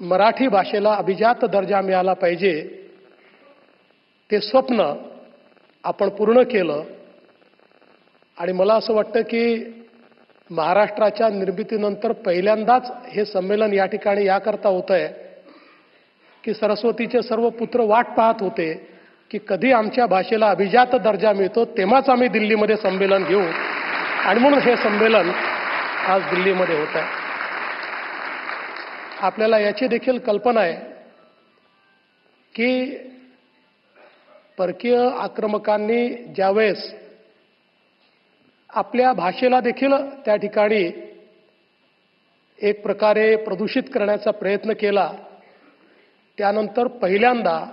मराठी भाषेला अभिजात दर्जा मिळाला पाहिजे ते स्वप्न आपण पूर्ण केलं. आणि मला असं वाटतं की महाराष्ट्राच्या निर्मितीनंतर पहिल्यांदाच हे संमेलन या ठिकाणी याकरता होत आहे की सरस्वतीचे सर्व पुत्र वाट पाहत होते की कधी आमच्या भाषेला अभिजात दर्जा मिळतो तेव्हाच आम्ही दिल्लीमध्ये संमेलन घेऊ. आणि म्हणून हे संमेलन आज दिल्लीमध्ये होत आहे आपल्याला याची देखील कल्पना आहे की परकीय आक्रमकांनी ज्यावेळेस आपल्या भाषेला देखील त्या ठिकाणी एक प्रकारे प्रदूषित करण्याचा प्रयत्न केला त्यानंतर पहिल्यांदा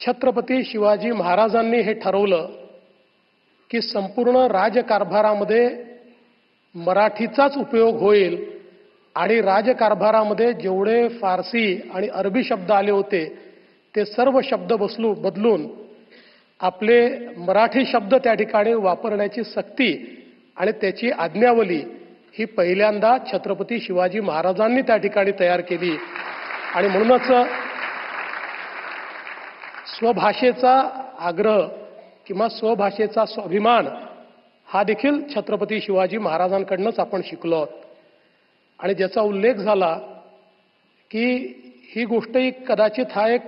छत्रपती शिवाजी महाराजांनी हे ठरवलं की संपूर्ण राजकारभारामध्ये मराठीचाच उपयोग होईल आणि राजकारभारामध्ये जेवढे फारसी आणि अरबी शब्द आले होते ते सर्व शब्द बसलू बदलून आपले मराठी शब्द त्या ठिकाणी वापरण्याची सक्ती आणि त्याची आज्ञावली ही पहिल्यांदा छत्रपती शिवाजी महाराजांनी त्या ठिकाणी तयार केली. आणि म्हणूनच स्वभाषेचा आग्रह किंवा स्वभाषेचा स्वाभिमान हा देखील छत्रपती शिवाजी महाराजांकडनंच आपण शिकलो आहोत. आणि ज्याचा उल्लेख झाला की ही गोष्टही कदाचित हा एक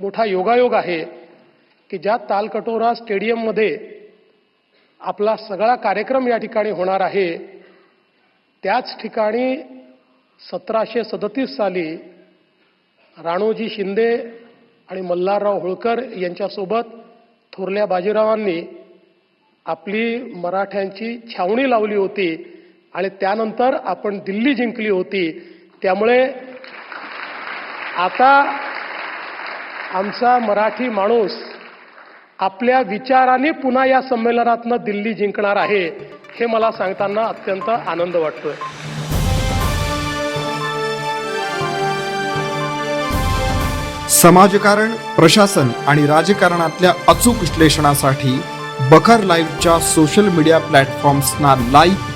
मोठा योगायोग आहे की ज्या तालकटोरा स्टेडियममध्ये आपला सगळा कार्यक्रम या ठिकाणी होणार आहे त्याच ठिकाणी सतराशे सदतीस साली राणोजी शिंदे आणि मल्हारराव होळकर यांच्यासोबत थोरल्या बाजीरावांनी आपली मराठ्यांची छावणी लावली होती. आणि त्यानंतर आपण दिल्ली जिंकली होती. त्यामुळे आता आमचा मराठी माणूस आपल्या विचाराने पुन्हा या संमेलनातनं दिल्ली जिंकणार आहे हे मला सांगताना अत्यंत आनंद वाटतोय. समाजकारण प्रशासन आणि राजकारणातल्या अचूक विश्लेषणासाठी बखर लाईव्हच्या सोशल मीडिया प्लॅटफॉर्म्सना लाईक